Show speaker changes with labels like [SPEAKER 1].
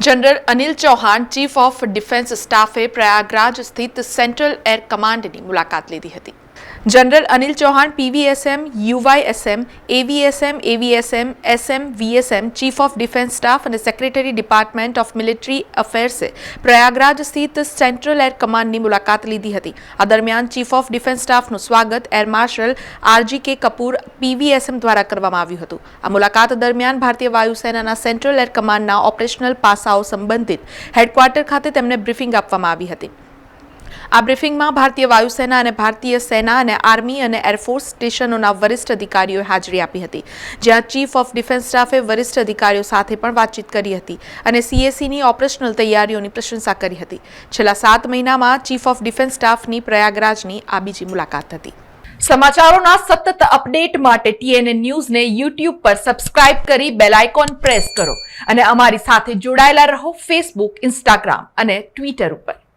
[SPEAKER 1] General Anil Chauhan chief of defence સ્ટાફે પ્રયાગરાજ સ્થિત central air કમાન્ડની મુલાકાત લીધી હતી. General Anil Chauhan PVSM UYSM AVSM AVSM SM VSM chief of defence staff અને સેક્રેટરી ડિપાર્ટમેન્ટ ઓફ મિલિટરી અફેર્સે પ્રયાગરાજ સ્થિત સેન્ટ્રલ એર કમાન્ડની મુલાકાત લીધી હતી. આ દરમિયાન ચીફ ઓફ ડિફેન્સ સ્ટાફનું સ્વાગત એર માર્શલ આરજી કે કપૂર પીવીએસએમ દ્વારા કરવામાં આવ્યું હતું. આ મુલાકાત દરમિયાન ભારતીય વાયુસેનાના સેન્ટ્રલ એર કમાન્ડના ઓપરેશનલ પાસાઓ સંબંધિત હેડક્વાર્ટર ખાતે તેમને બ્રીફિંગ આપવામાં આવી હતી. આ બ્રીફિંગમાં ભારતીય વાયુસેના અને ભારતીય સેના અને આર્મી અને એરફોર્સ સ્ટેશનોના વરિષ્ઠ અધિકારીઓએ હાજરી આપી હતી, જ્યાં ચીફ ઓફ ડિફેન્સ સ્ટાફે વરિષ્ઠ અધિકારીઓ સાથે પણ વાતચીત કરી હતી અને સીએસીની ઓપરેશનલ તૈયારીઓની પ્રશંસા કરી હતી. છેલ્લા સાત મહિનામાં ચીફ ઓફ ડિફેન્સ સ્ટાફની પ્રયાગરાજની આ બીજી મુલાકાત હતી. સમાચારોના સતત અપડેટ માટે ટીએનએ ન્યૂઝને યુટ્યુબ પર સબસ્ક્રાઇબ કરી બેલ આઇકોન પ્રેસ કરો અને અમારી સાથે જોડાયેલા રહો ફેસબુક ઇન્સ્ટાગ્રામ અને ટ્વિટર ઉપર.